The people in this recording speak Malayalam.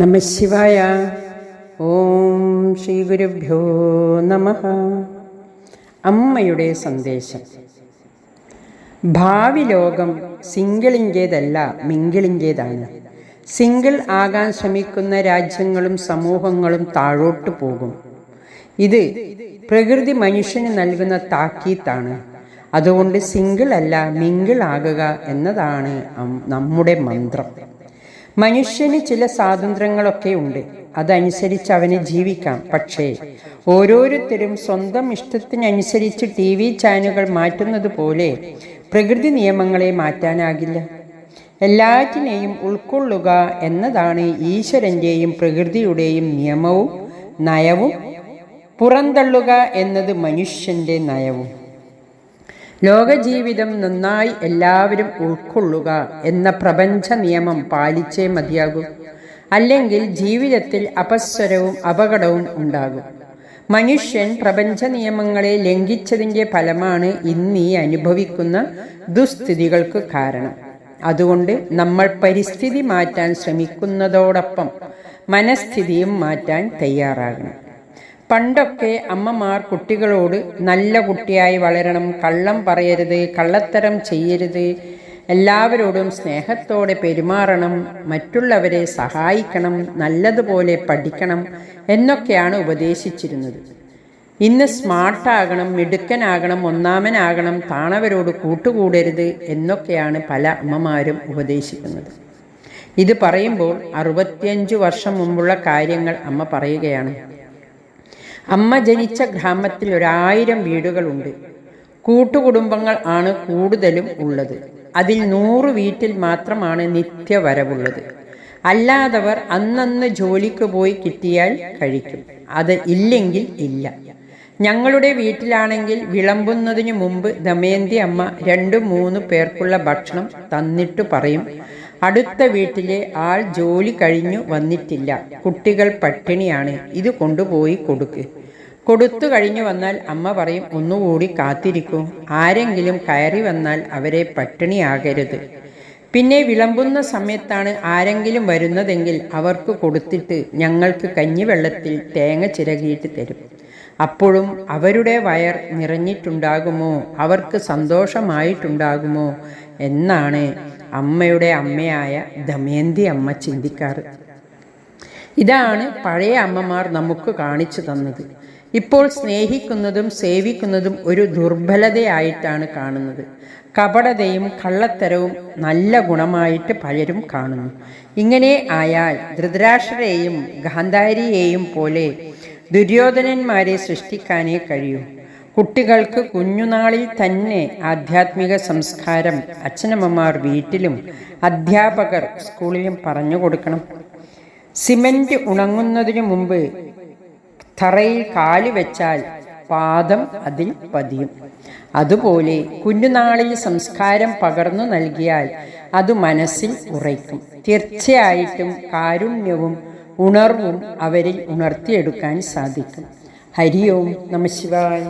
നമശിവായ ഓം ശ്രീ ഗുരുഭ്യോ നമ. അമ്മയുടെ സന്ദേശം. ഭാവി ലോകം സിംഗിളിന്റേതല്ല മിങ്കിളിന്റേതാണ് സിംഗിൾ ആകാൻ ശ്രമിക്കുന്ന രാജ്യങ്ങളും സമൂഹങ്ങളും താഴോട്ട് പോകും. ഇത് പ്രകൃതി മനുഷ്യന് നൽകുന്ന താക്കീത്താണ് അതുകൊണ്ട് സിംഗിൾ അല്ല മിങ്കിൾ ആകുക എന്നതാണ് നമ്മുടെ മന്ത്രം. മനുഷ്യന് ചില സ്വാതന്ത്ര്യങ്ങളൊക്കെ ഉണ്ട് അതനുസരിച്ച് അവന് ജീവിക്കാം. പക്ഷേ ഓരോരുത്തരും സ്വന്തം ഇഷ്ടത്തിനനുസരിച്ച് ടി വി ചാനലുകൾ മാറ്റുന്നത് പോലെ പ്രകൃതി നിയമങ്ങളെ മാറ്റാനാകില്ല. എല്ലാറ്റിനെയും ഉൾക്കൊള്ളുക എന്നതാണ് ഈശ്വരന്റെയും പ്രകൃതിയുടെയും നിയമവും നയവും. പുറന്തള്ളുക എന്നത് മനുഷ്യന്റെ നയവും. ലോകജീവിതം നന്നായി എല്ലാവരും ഉൾക്കൊള്ളുക എന്ന പ്രപഞ്ച നിയമം പാലിച്ചേ മതിയാകൂ. അല്ലെങ്കിൽ ജീവിതത്തിൽ അപസ്വരവും അപകടവും ഉണ്ടാകും. മനുഷ്യൻ പ്രപഞ്ച നിയമങ്ങളെ ലംഘിച്ചതിന്റെ ഫലമാണ് ഇന്ന് അനുഭവിക്കുന്ന ദുസ്ഥിതികൾക്ക് കാരണം. അതുകൊണ്ട് നമ്മൾ പരിസ്ഥിതി മാറ്റാൻ ശ്രമിക്കുന്നതോടൊപ്പം മനസ്ഥിതിയും മാറ്റാൻ തയ്യാറാകണം. പണ്ടൊക്കെ അമ്മമാർ കുട്ടികളോട് നല്ല കുട്ടിയായി വളരണം കള്ളം പറയരുത് കള്ളത്തരം ചെയ്യരുത് എല്ലാവരോടും സ്നേഹത്തോടെ പെരുമാറണം മറ്റുള്ളവരെ സഹായിക്കണം നല്ലതുപോലെ പഠിക്കണം എന്നൊക്കെയാണ് ഉപദേശിച്ചിരുന്നത്. ഇന്ന് സ്മാർട്ടാകണം മിടുക്കനാകണം ഒന്നാമനാകണം താണവരോട് കൂട്ടുകൂടരുത് എന്നൊക്കെയാണ് പല അമ്മമാരും ഉപദേശിക്കുന്നത്. ഇത് പറയുമ്പോൾ അറുപത്തിയഞ്ച് വർഷം മുമ്പുള്ള കാര്യങ്ങൾ അമ്മ പറയുകയാണ്. അമ്മ ജനിച്ച ഗ്രാമത്തിൽ ഒരായിരം വീടുകളുണ്ട്. കൂട്ടുകുടുംബങ്ങൾ ആണ് കൂടുതലും ഉള്ളത്. അതിൽ നൂറ് വീട്ടിൽ മാത്രമാണ് നിത്യവരവുള്ളത്. അല്ലാതവർ അന്നന്ന് ജോലിക്ക് പോയി കിട്ടിയാൽ കഴിക്കും. അത് ഇല്ലെങ്കിൽ ഇല്ല. ഞങ്ങളുടെ വീട്ടിലാണെങ്കിൽ വിളമ്പുന്നതിന് മുമ്പ് ദമയന്തി അമ്മ രണ്ടു മൂന്ന് പേർക്കുള്ള ഭക്ഷണം തന്നിട്ട് പറയും. അടുത്ത വീട്ടിലെ ആൾ ജോലി കഴിഞ്ഞു വന്നിട്ടില്ല. കുട്ടികൾ പട്ടിണിയാണ്. ഇത് കൊണ്ടുപോയി കൊടുക്ക്. കൊടുത്തു കഴിഞ്ഞു വന്നാൽ അമ്മ പറയും ഒന്നുകൂടി കാത്തിരിക്കൂ. ആരെങ്കിലും കയറി വന്നാൽ അവരെ പട്ടിണിയാകരുത് പിന്നെ വിളമ്പുന്ന സമയത്താണ് ആരെങ്കിലും വരുന്നതെങ്കിൽ അവർക്ക് കൊടുത്തിട്ട് ഞങ്ങൾക്ക് കഞ്ഞിവെള്ളത്തിൽ തേങ്ങ ചിരകിയിട്ട് തരും. അപ്പോഴും അവരുടെ വയർ നിറഞ്ഞിട്ടുണ്ടാകുമോ? അവർക്ക് സന്തോഷമായിട്ടുണ്ടാകുമോ? എന്നാണ് അമ്മയുടെ അമ്മയായ ദമയന്തി അമ്മ ചിന്തിക്കാറ്. ഇതാണ് പഴയ അമ്മമാർ നമുക്ക് കാണിച്ചു തന്നത്. ഇപ്പോൾ സ്നേഹിക്കുന്നതും സേവിക്കുന്നതും ഒരു ദുർബലതയായിട്ടാണ് കാണുന്നത്. കപടതയും കള്ളത്തരവും നല്ല ഗുണമായിട്ട് പലരും കാണുന്നു. ഇങ്ങനെ ആയാൽ ധൃതരാഷ്ട്രയെയും ഗാന്ധാരിയെയും പോലെ ദുര്യോധനന്മാരെ സൃഷ്ടിക്കാനേ കഴിയൂ. കുട്ടികൾക്ക് കുഞ്ഞുനാളിൽ തന്നെ ആധ്യാത്മിക സംസ്കാരം അച്ഛനമ്മമാർ വീട്ടിലും അധ്യാപകർ സ്കൂളിലും പറഞ്ഞു കൊടുക്കണം. സിമന്റ് ഉണങ്ങുന്നതിനു മുമ്പ് തറയിൽ കാൽ വെച്ചാൽ പാദം അതിൽ പതിയും. അതുപോലെ കുഞ്ഞുനാളിൽ സംസ്കാരം പകർന്നു നൽകിയാൽ അത് മനസ്സിൽ ഉറയ്ക്കും. തീർച്ചയായിട്ടും കാരുണ്യവും ഉണർവും അവരിൽ ഉണർത്തിയെടുക്കാൻ സാധിക്കും. ഹരി ഓം നമ ശിവായ.